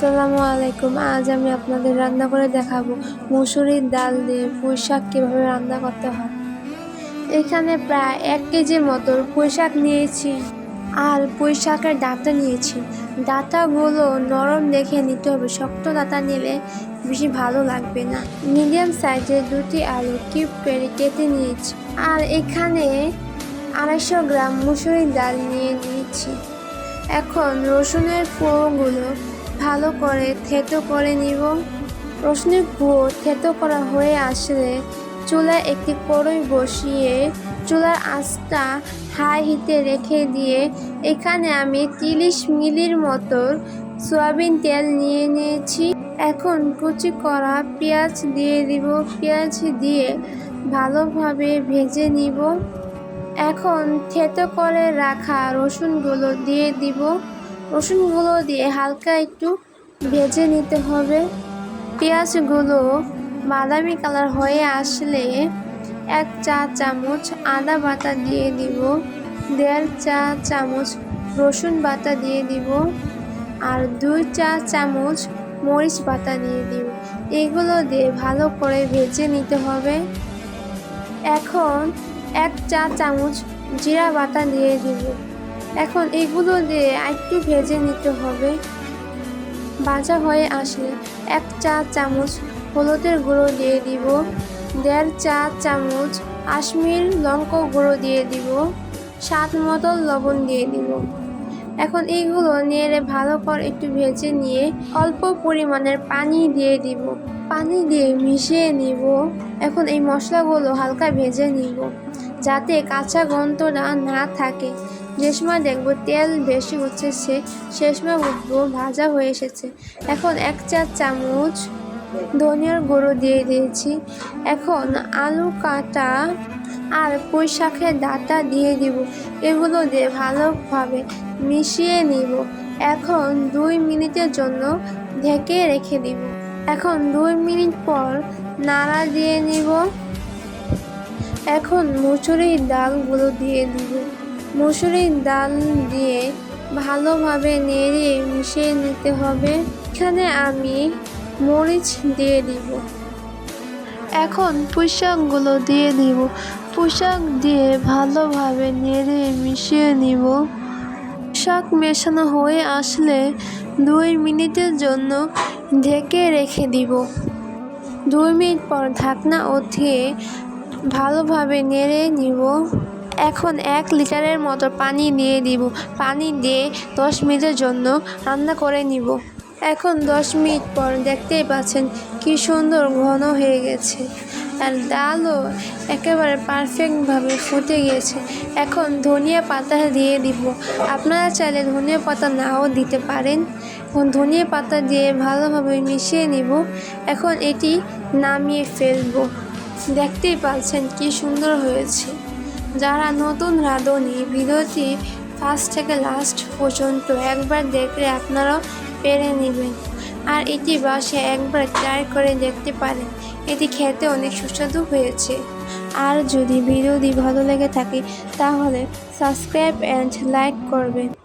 আসসালামু আলাইকুম। আজ আমি আপনাদের রান্না করে দেখাবো মুসুরির ডাল দিয়ে পুঁই শাক কীভাবে রান্না করতে হয়। এখানে প্রায় এক কেজির মতো পুঁই শাক নিয়েছি আর পুঁই শাকের ডাঁটা নিয়েছি। ডাঁটাগুলো নরম দেখে নিতে হবে। শক্ত ডাঁটা নিলে বেশি ভালো লাগবে না। মিডিয়াম সাইজের দুটি আলু কিউব করে কেটে নিয়েছি আর এখানে আড়াইশো গ্রাম মুসুরির ডাল নিয়ে নিয়েছি। এখন রসুনের কুয়োগুলো ভালো করে থেতো করে নিব। রসুনের কুয়ো থেতো করা হয়ে আসলে চুলায় একটি কড়াই বসিয়ে চুলার আঁচটা হাই হিটে রেখে দিয়ে এখানে আমি তিরিশ মিলির মতো সয়াবিন তেল নিয়ে নিয়েছি। এখন কুচি করা পেঁয়াজ দিয়ে দিব। পেঁয়াজ দিয়ে ভালোভাবে ভেজে নিব। এখন থেতো করে রাখা রসুনগুলো দিয়ে দিব। রসুনগুলো দিয়ে হালকা একটু ভেজে নিতে হবে। পেঁয়াজগুলো বাদামি কালার হয়ে আসলে এক চা চামচ আদা বাটা দিয়ে দিব, দেড় চা চামচ রসুন বাটা দিয়ে দিব আর দুই চা চামচ মরিচ বাটা দিয়ে দিব। এগুলো দিয়ে ভালো করে ভেজে নিতে হবে। এখন এক চা চামচ জিরা বাটা দিয়ে দিব। এখন এগুলো দিয়ে একটু ভেজে নিতে হবে। ভাজা হয়ে আসলে এক চা চামচ হলুদের গুঁড়ো দিয়ে দিব, দেড় চা চামচ কাশ্মীর লঙ্কা গুঁড়ো দিয়ে দিব, স্বাদ মতো লবণ দিয়ে দিব। এখন এইগুলো নেড়ে ভালো করে একটু ভেজে নিয়ে অল্প পরিমাণের পানি দিয়ে দিব। পানি দিয়ে মিশিয়ে নিব। এখন এই মশলাগুলো হালকা ভেজে নিব, যাতে কাঁচা গন্ধটা না থাকে। যে সময় দেখব তেল বেশি উঠেছে, সে সময় বুঝব ভাজা হয়ে এসেছে। এখন এক চা চামচ ধনিয়ার গুঁড়ো দিয়ে দিয়েছি। এখন আলু কাটা আর পুঁই শাকের ডাঁটা দিয়ে দিব। এগুলো দিয়ে ভালোভাবে মিশিয়ে নিব। এখন দুই মিনিটের জন্য ঢেকে রেখে দিব। এখন দুই মিনিট পর নাড়া দিয়ে নিব। এখন মুসুরির ডালগুলো দিয়ে দিব। মুসুরির ডাল দিয়ে ভালোভাবে নেড়ে মিশিয়ে নিতে হবে। এখানে আমি মরিচ দিয়ে দিব। এখন পুঁইশাকগুলো দিয়ে দিব। পোশাক দিয়ে ভালোভাবে নেড়ে মিশিয়ে নিব। শাক মেশানো হয়ে আসলে দুই মিনিটের জন্য ঢেকে রেখে দিব। দুই মিনিট পর ঢাকনা উঠিয়ে ভালোভাবে নেড়ে নিব। এখন এক লিটারের মতো পানি দিয়ে দিব। পানি দিয়ে দশ মিনিটের জন্য রান্না করে নিব। এখন দশ মিনিট পর দেখতেই পাচ্ছেন কি সুন্দর ঘন হয়ে গেছে। আর ডালও একেবারে পারফেক্টভাবে ফুটে গিয়েছে। এখন ধনিয়া পাতা দিয়ে দিব। আপনারা চাইলে ধনিয়া পাতা নাও দিতে পারেন। এখন ধনিয়া পাতা দিয়ে ভালোভাবে মিশিয়ে নিব। এখন এটি নামিয়ে ফেলব। দেখতেই পাচ্ছেন কি সুন্দর হয়েছে। যারা নতুন রাঁধুনি ভিডিওটি ফার্স্ট থেকে লাস্ট পর্যন্ত একবার দেখলে আপনারাও পেরে নেবেন। আর এটি বাসে একবার ট্রাই করে দেখতে পারেন। এটি খেতে অনেক সুস্বাদু হয়েছে। আর যদি ভিডিওটি ভালো লেগে থাকে, তাহলে সাবস্ক্রাইব অ্যান্ড লাইক করবেন।